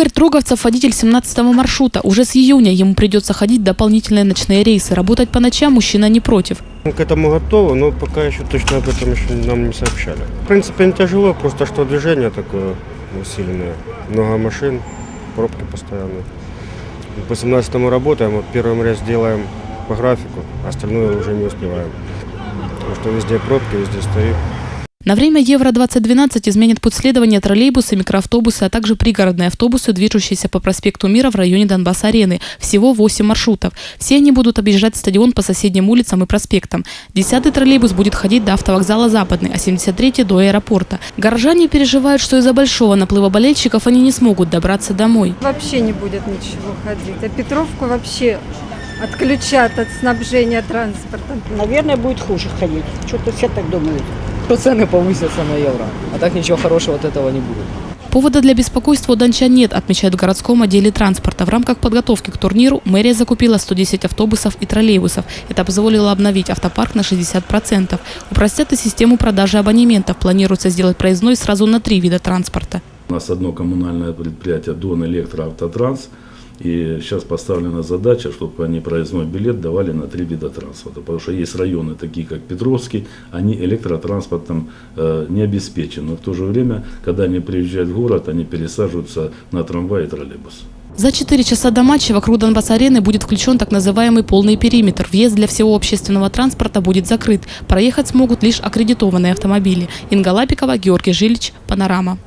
Игорь Троговцев – водитель 17-го маршрута. Уже с июня ему придется ходить дополнительные ночные рейсы. Работать по ночам мужчина не против. Мы к этому готовы, но пока еще точно об этом еще нам не сообщали. В принципе, не тяжело, просто что движение такое усиленное. Много машин, пробки постоянные. По 17 работаем, вот первый рейс делаем по графику, остальное уже не успеваем. Потому что везде пробки, везде стоит. На время Евро-2012 изменит путь следования троллейбусы, микроавтобусы, а также пригородные автобусы, движущиеся по проспекту Мира в районе Донбасс-арены. Всего 8 маршрутов. Все они будут объезжать стадион по соседним улицам и проспектам. Десятый троллейбус будет ходить до автовокзала Западный, а 73-й до аэропорта. Горожане переживают, что из-за большого наплыва болельщиков они не смогут добраться домой. Вообще не будет ничего ходить. А Петровку вообще отключат от снабжения транспортом. Наверное, будет хуже ходить. Что-то все так думают. Что цены повысятся на евро. А так ничего хорошего от этого не будет. Повода для беспокойства у дончан нет, отмечают в городском отделе транспорта. В рамках подготовки к турниру мэрия закупила 110 автобусов и троллейбусов. Это позволило обновить автопарк на 60%. Упростят и систему продажи абонементов. Планируется сделать проездной сразу на три вида транспорта. У нас одно коммунальное предприятие Дон Электроавтотранс. И сейчас поставлена задача, чтобы они проездной билет давали на три вида транспорта. Потому что есть районы, такие как Петровский, они электротранспортом э, не обеспечены. Но в то же время, когда они приезжают в город, они пересаживаются на трамвай и троллейбус. За 4 часа до матча вокруг Донбасс-арены будет включен так называемый полный периметр. Въезд для всего общественного транспорта будет закрыт. Проехать смогут лишь аккредитованные автомобили. Инга Лапикова, Георгий Жилич, Панорама.